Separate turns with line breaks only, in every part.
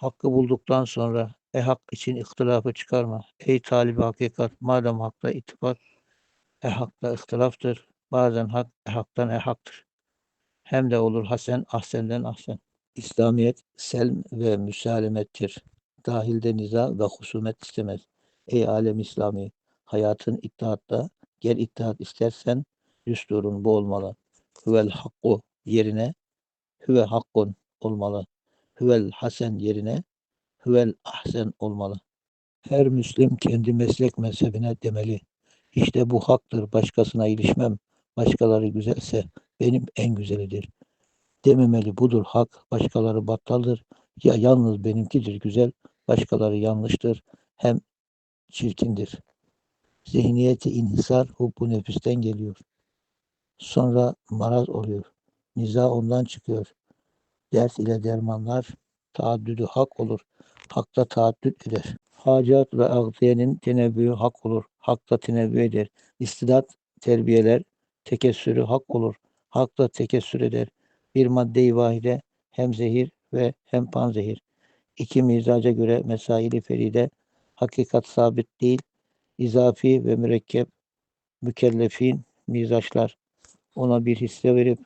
Hakkı bulduktan sonra e hak için ihtilafı çıkarma. Ey talibi hakikat madem hakta ittifak e hakta ihtilaftır. Bazen hak e haktan e haktır. Hem de olur hasen ahsenden ahsen. İslamiyet selm ve müsalemettir. Dahilde niza ve husumet istemez. Ey alem İslami hayatın ittihatta gel ittihat istersen düsturun bu olmalı. Huvel hakku yerine hüve hakkun olmalı. Huvel hasen yerine huvel ahsen olmalı. Her Müslim kendi meslek mezhebine demeli. İşte bu haktır, başkasına ilişmem. Başkaları güzelse benim en güzelidir. Dememeli budur hak, başkaları battaldır. Ya yalnız benimkidir güzel, başkaları yanlıştır, hem çirkindir. Zihniyeti inhisar hubbu nefisten geliyor. Sonra maraz oluyor. Niza ondan çıkıyor. Ders ile dermanlar taaddüdü hak olur. Hakta taaddüt eder. Hacat ve agdiyenin tenebbühü hak olur. Hakta tenebbü eder. İstidat terbiyeler tekessürü hak olur. Hakta tekessür eder. Bir madde-i vahide hem zehir ve hem panzehir. İki mizaca göre mesaili feride hakikat sabit değil, izafi ve mürekkep mükellefin mizaçlar ona bir hisse verip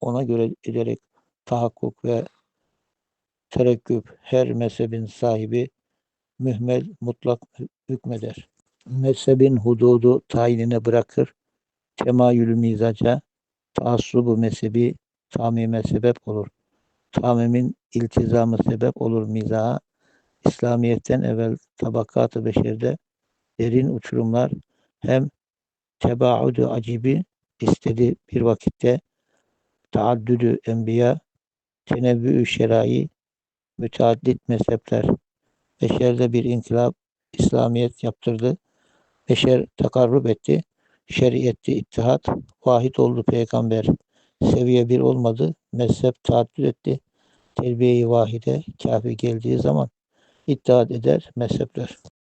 ona göre ederek tahakkuk ve terekküp her mezhebin sahibi mühmel mutlak hükmeder. Mezhebin hududu tayinine bırakır. Temayülü mizaca taassubu mezhebi tamime sebep olur. Tamimin iltizamı sebep olur mizaha. İslamiyet'ten evvel tabakat-ı beşerde derin uçurumlar hem tebaudu acibi istedi bir vakitte taaddüdü enbiya tenebbü şerai müteaddit mezhepler beşerde bir inkılap İslamiyet yaptırdı. Beşer takarrub etti. Şeriyetti ittihat. Vahid oldu peygamber. Seviye bir olmadı. Mezhep taaddüt etti. Terbiye-i vahide kafi geldiği zaman ittihat eder mezhepler.